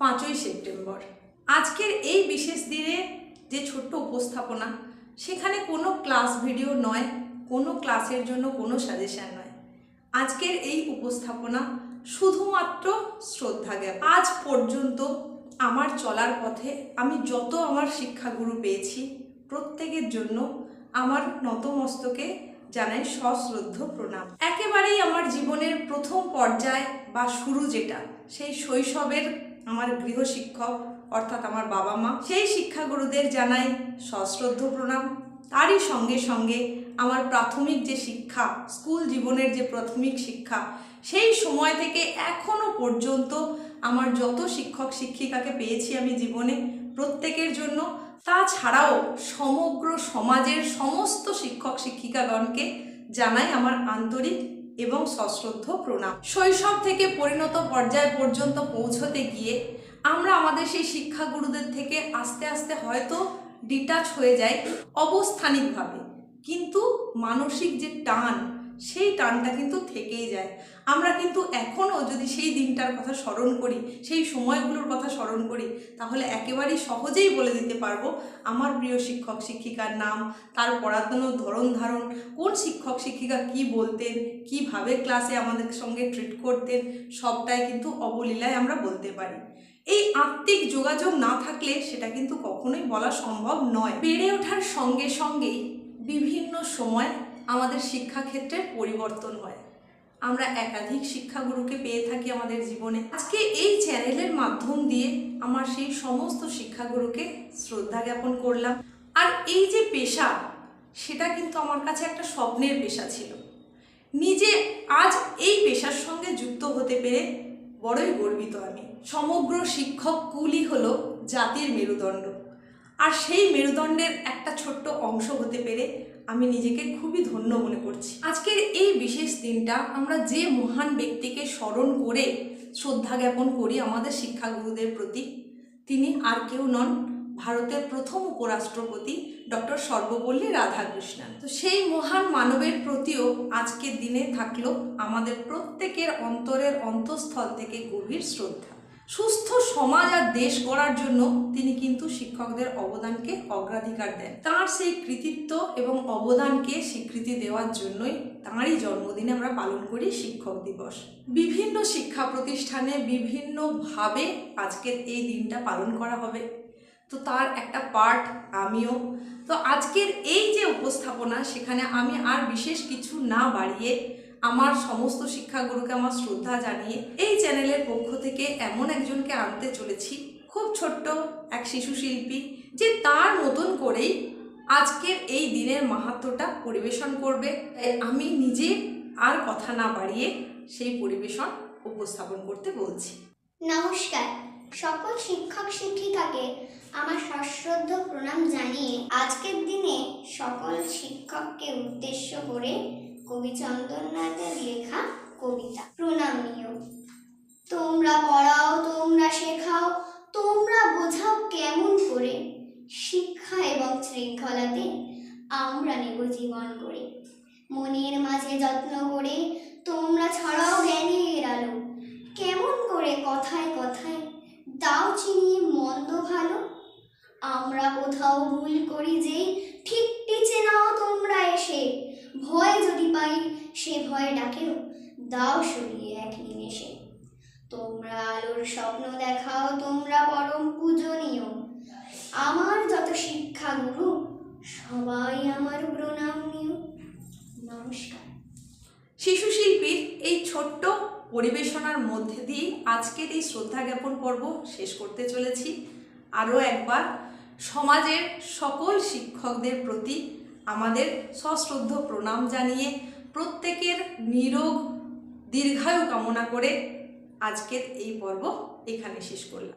পাঁচই সেপ্টেম্বর। আজকের এই বিশেষ দিনে যে ছোট্ট উপস্থাপনা, সেখানে কোনো ক্লাস ভিডিও নয়, কোনো ক্লাসের জন্য কোনো সাজেশন নয়। আজকের এই উপস্থাপনা শুধুমাত্র শ্রদ্ধা জ্ঞান আজ পর্যন্ত আমার চলার পথে আমি যত আমার শিক্ষাগুরু পেয়েছি, প্রত্যেকের জন্য আমার নতমস্তকে জানাই সশ্রদ্ধ প্রণাম। একেবারেই আমার জীবনের প্রথম পর্যায় বা শুরু যেটা, সেই শৈশবের আমার গৃহ শিক্ষক, অর্থাৎ আমার বাবা মা, সেই শিক্ষাগুরুদের জানাই সশ্রদ্ধ প্রণাম। তারই সঙ্গে সঙ্গে আমার প্রাথমিক যে শিক্ষা, স্কুল জীবনের যে প্রাথমিক শিক্ষা, সেই সময় থেকে এখনও পর্যন্ত আমার যত শিক্ষক, শিক্ষিকাকে পেয়েছি আমি জীবনে, প্রত্যেকের জন্য। তাছাড়াও সমগ্র সমাজের সমস্ত শিক্ষক, শিক্ষিকাগণকে জানাই আমার আন্তরিক এবং সশ্রদ্ধ প্রণাম। শৈশব থেকে পরিণত পর্যায় পর্যন্ত পৌঁছতে গিয়ে আমরা আমাদের সেই শিক্ষাগুরুদের থেকে আস্তে আস্তে হয়তো ডিটাচ হয়ে যাই অবস্থানিকভাবে। কিন্তু মানসিক যে টান সেই টানটা কিন্তু থেকেই যায়। আমরা কিন্তু এখনও যদি সেই দিনটার কথা স্মরণ করি, সেই সময়গুলোর কথা স্মরণ করি, তাহলে একেবারেই সহজেই বলে দিতে পারব, আমার প্রিয় শিক্ষক শিক্ষিকার নাম, তার পড়ানোর ধরন ধারণ, কোন শিক্ষক শিক্ষিকা কি বলতেন, কীভাবে ক্লাসে আমাদের সঙ্গে ট্রিট করতেন, সবটাই কিন্তু অবলীলায় আমরা বলতে পারি। এই আত্মিক যোগাযোগ না থাকলে সেটা কিন্তু কখনোই বলা সম্ভব নয়। বেড়ে ওঠার সঙ্গে সঙ্গেই বিভিন্ন সময় আমাদের শিক্ষাক্ষেত্রের পরিবর্তন হয়। আমরা একাধিক শিক্ষাগুরুকে পেয়ে থাকি আমাদের জীবনে। আজকে এই চ্যানেলের মাধ্যম দিয়ে আমার সেই সমস্ত শিক্ষাগুরুকে শ্রদ্ধা জ্ঞাপন করলাম। আর এই যে পেশা, সেটা কিন্তু আমার কাছে একটা স্বপ্নের পেশা ছিল। নিজে আজ এই পেশার সঙ্গে যুক্ত হতে পেরে বড়ই গর্বিত আমি। সমগ্র শিক্ষক কুলই হলো জাতির মেরুদণ্ড। আর সেই মেরুদণ্ডের একটা ছোট্ট অংশ হতে পেরে আমি নিজেকে খুবই ধন্য মনে করছি। আজকের এই বিশেষ দিনটা আমরা যে মহান ব্যক্তিকে স্মরণ করে শ্রদ্ধা জ্ঞাপন করি আমাদের শিক্ষাগুরুদের প্রতি, তিনি আর কেউ নন, ভারতের প্রথম উপরাষ্ট্রপতি ডক্টর সর্বপল্লী রাধাকৃষ্ণন। তো সেই মহান মানবের প্রতিও আজকের দিনে থাকল আমাদের প্রত্যেকের অন্তরের অন্তঃস্থল থেকে গভীর শ্রদ্ধা। সুস্থ সমাজ আর দেশ গড়ার জন্য তিনি কিন্তু শিক্ষকদের অবদানকে অগ্রাধিকার দেন। তার সেই কৃতিত্ব এবং অবদানকে স্বীকৃতি দেওয়ার জন্যই তাঁরই জন্মদিনে আমরা পালন করি শিক্ষক দিবস। বিভিন্ন শিক্ষা প্রতিষ্ঠানে বিভিন্নভাবে আজকের এই দিনটা পালন করা হবে। তো তার একটা পার্ট আমিও। তো আজকের এই যে উপস্থাপনা, সেখানে আমি আর বিশেষ কিছু না বাড়িয়ে আমার সমস্ত শিক্ষাগুরুকে আমার শ্রদ্ধা জানিয়ে এই চ্যানেলের পক্ষ থেকে এমন একজনকে আনতে চলেছি, খুব ছোট্ট এক শিশু শিল্পী, যে তার মতন করেই আজকের এই দিনের মাহাত্ম্যটা পরিবেশন করবে। আমি নিজে আর কথা না বাড়িয়ে সেই পরিবেশন উপস্থাপন করতে বলছি। নমস্কার। সকল শিক্ষক শিক্ষিকাকে আমার সশ্রদ্ধ প্রণাম জানিয়ে আজকের দিনে সকল শিক্ষককে উদ্দেশ্য করে কবি চন্দননাথের লেখা কবিতা। প্রণাম নিও তোমরা পড়াও, তোমরা শেখাও, তোমরা বোঝাও কেমন করে? শিক্ষা এবং শৃঙ্খলাতে আমরা নেব জীবন করে মনের মাঝে যত্ন করে তোমরা ছড়াও জ্ঞানের আলো। কেমন করে কথায় কথায় দাও চিনিয়ে মন্দ ভালো? আমরা কোথাও ভুল করি যে ঠিক টিচে নাও তোমরা এসে। ভয় যদি পাই, সে ভয় ডাকেও। দাও সরিয়ে এক নিমেষে তোমরা আলোর স্বপ্ন দেখাও, তোমরা পরম পূজনীয়। আমার যত শিক্ষা গুরু, সবাই আমার প্রণাম নিও। নমস্কার। শিশু শিল্পীর এই ছোট্ট পরিবেশনার মধ্যে দিয়ে আজকের এই শ্রদ্ধা জ্ঞাপন পর্ব শেষ করতে চলেছি। আরও একবার, সমাজের সকল শিক্ষকদের প্রতি আমাদের সশ্রদ্ধ প্রণাম জানিয়ে প্রত্যেকের নিরোগ দীর্ঘায়ু কামনা করে আজকের এই পর্ব এখানে শেষ করলাম।